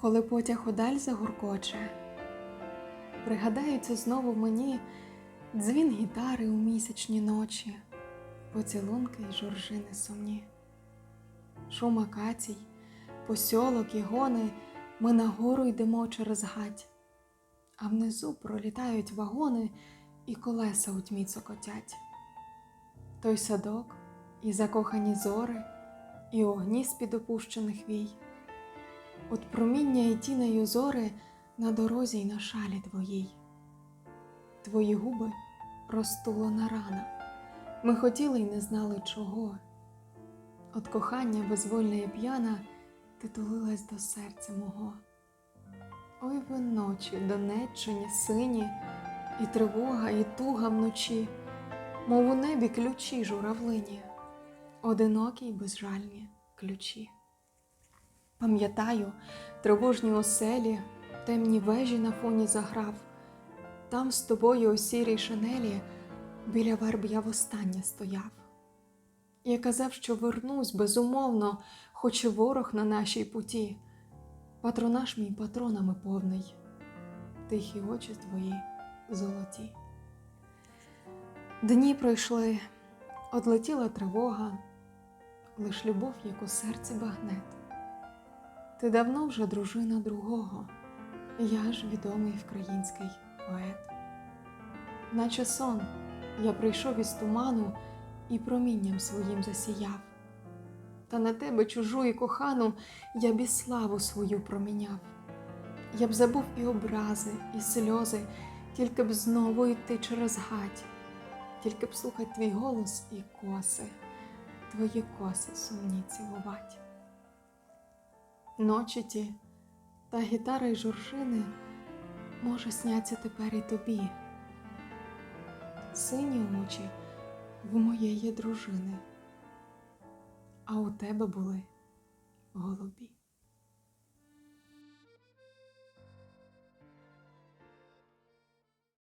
Коли потяг удаль загуркоче, пригадається знову мені дзвін гітари у місячні ночі, поцілунки й жоржини сумні, шум акацій, посьолок і гони, ми нагору йдемо через гать, а внизу пролітають вагони і колеса у тьмі цокотять. Той садок, і закохані зори, і огні з-під опущених вій. От проміння і тінею зори на дорозі й на шалі твоїй. Твої губи розтулена рана. Ми хотіли й не знали чого. От кохання безвольна і п'яна ти тулилась до серця мого. Ой ви ночі, донеччині, сині, і тривога, і туга вночі, мов у небі ключі журавлині, одинокі й безжальні ключі. Пам'ятаю, тривожні оселі, темні вежі на фоні заграв. Там з тобою у сірій шинелі біля верб я востаннє стояв. Я казав, що вернусь безумовно, хоч і ворог на нашій путі. Патронаж мій патронами повний, тихі очі твої золоті. Дні пройшли, одлетіла тривога, лиш любов, як у серці багнет. Ти давно вже дружина другого, я ж відомий український поет. Наче сон, я прийшов із туману і промінням своїм засіяв. Та на тебе чужу і кохану я б і славу свою проміняв. Я б забув і образи, і сльози, тільки б знову йти через гать, тільки б слухать твій голос і коси, твої коси сумні цілувать. Ночі ті та гітара й журшини може сняться тепер і тобі. Сині очі в моєї дружини, а у тебе були голубі.